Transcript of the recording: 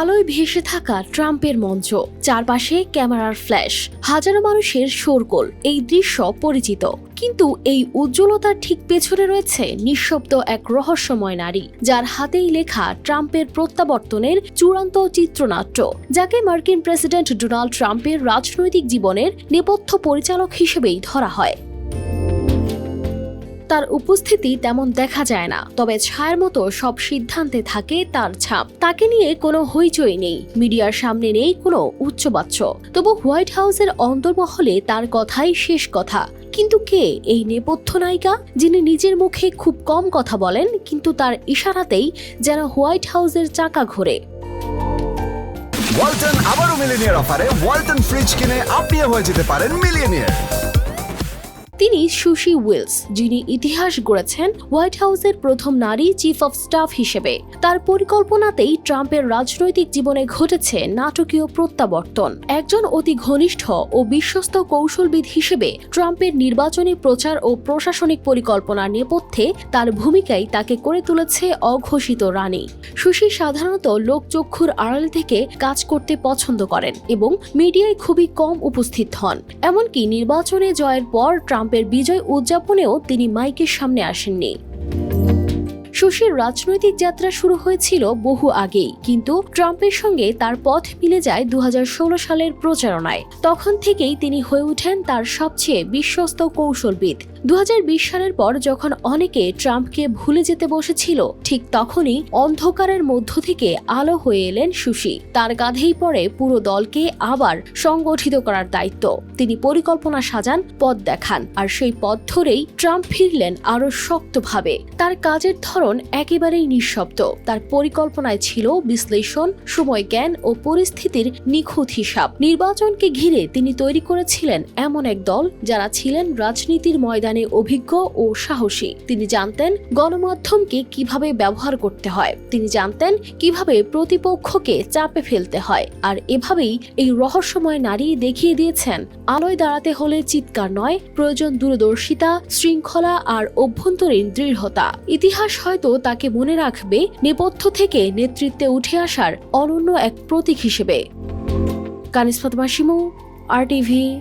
আলোয় ভেসে থাকা ট্রাম্পের মঞ্চ, চারপাশে ক্যামেরার ফ্ল্যাশ, হাজারো মানুষের শোরগোল, এই দৃশ্য পরিচিত। কিন্তু এই উজ্জ্বলতার ঠিক পেছনে রয়েছে নিঃশব্দ এক রহস্যময় নারী, যার হাতেই লেখা ট্রাম্পের প্রত্যাবর্তনের চূড়ান্ত চিত্রনাট্য, যাকে মার্কিন প্রেসিডেন্ট ডোনাল্ড ট্রাম্পের রাজনৈতিক জীবনের নেপথ্য পরিচালক হিসেবেই ধরা হয়। তার উপস্থিতি তেমন দেখা যায় না। তবে ছায়ার মতো সব সিদ্ধান্তে থাকে তার ছাপ। তাকে নিয়ে কোনো হইচই নেই। মিডিয়ার সামনে নেই কোনো উচ্চবাচ্য। তবু হোয়াইট হাউসের অন্তর্মহলে তার কথাই শেষ কথা। কিন্তু কে এই নেপথ্য নায়িকা, যিনি নিজের মুখে খুব কম কথা বলেন, কিন্তু তার ইশারাতেই যেন হোয়াইট হাউসের চাকা ঘোরে। ওয়ালটন আবারও মিলিনিয়ার অফারে ওয়ালটন ফ্রিজ কিনে আপনিও হয়ে যেতে পারেন মিলিয়নিয়ার। তিনি সুশি উইলস, যিনি ইতিহাস গড়েছেন হোয়াইট হাউসের প্রথম নারী চিফ অফ স্টাফ হিসেবে। তার পরিকল্পনাতেই ট্রাম্পের রাজনৈতিক জীবনে ঘটেছে নাটকীয় প্রত্যাবর্তন। একজন অতি ঘনিষ্ঠ ও বিশ্বস্ত কৌশলবিদ হিসেবে ট্রাম্পের নির্বাচনী প্রচার ও প্রশাসনিক পরিকল্পনার নেপথ্যে তার ভূমিকাই তাকে করে তুলেছে অঘোষিত রানী। সুশি সাধারণত লোকচক্ষুর আড়াল থেকে কাজ করতে পছন্দ করেন এবং মিডিয়ায় খুবই কম উপস্থিত হন। এমনকি নির্বাচনে জয়ের পর ট্রাম্পের বিজয় উদযাপনেও তিনি মাইকের সামনে আসেননি। সুশীর রাজনৈতিক যাত্রা শুরু হয়েছিল বহু আগেই, কিন্তু ট্রাম্পের সঙ্গে তার পথ মিলে যায় দু হাজার ষোলো সালের প্রচারণায়। তখন থেকেই তিনি হয়ে ওঠেন তার সবচেয়ে বিশ্বস্ত কৌশলবিদ। দু হাজার বিশ সালের পর যখন অনেকে ট্রাম্পকে ভুলে যেতে বসেছিল, ঠিক তখনই অন্ধকারের মধ্য থেকে আলো হয়ে এলেন সুশি তার কাঁধেই পড়ে পুরো দলকে আবার সংগঠিত করার দায়িত্ব। তিনি পরিকল্পনা সাজান, পথ দেখান, আর সেই পথ ধরেই ট্রাম্প ফিরলেন আরও শক্তভাবে। তার কাজের ধরন একেবারেই নিঃশব্দ। তার পরিকল্পনায় ছিল বিশ্লেষণ সময় জ্ঞান ও পরিস্থিতির নিখুঁত হিসাব। নির্বাচনকে ঘিরে তিনি তৈরি করেছিলেন এমন এক দল যারা ছিলেন রাজনীতির ময়দানে অভিজ্ঞ ও সাহসী। তিনি জানতেন গণমাধ্যমকে কীভাবে ব্যবহার করতে হয়। তিনি জানতেন কীভাবে প্রতিপক্ষকে চাপে ফেলতে হয়। আর এভাবেই এই রহস্যময় নারী দেখিয়ে দিয়েছেন, আলোয় দাঁড়াতে হলে চিৎকার নয়, প্রয়োজন দূরদর্শিতা, শৃঙ্খলা আর অভ্যন্তরীণ দৃঢ়তা। ইতিহাস হয়তো তাকে মনে রাখবে নেপথ্য থেকে নেতৃত্বে উঠে আসার অনন্য এক প্রতীক হিসেবে। কানিস ফাতমা আর টিভি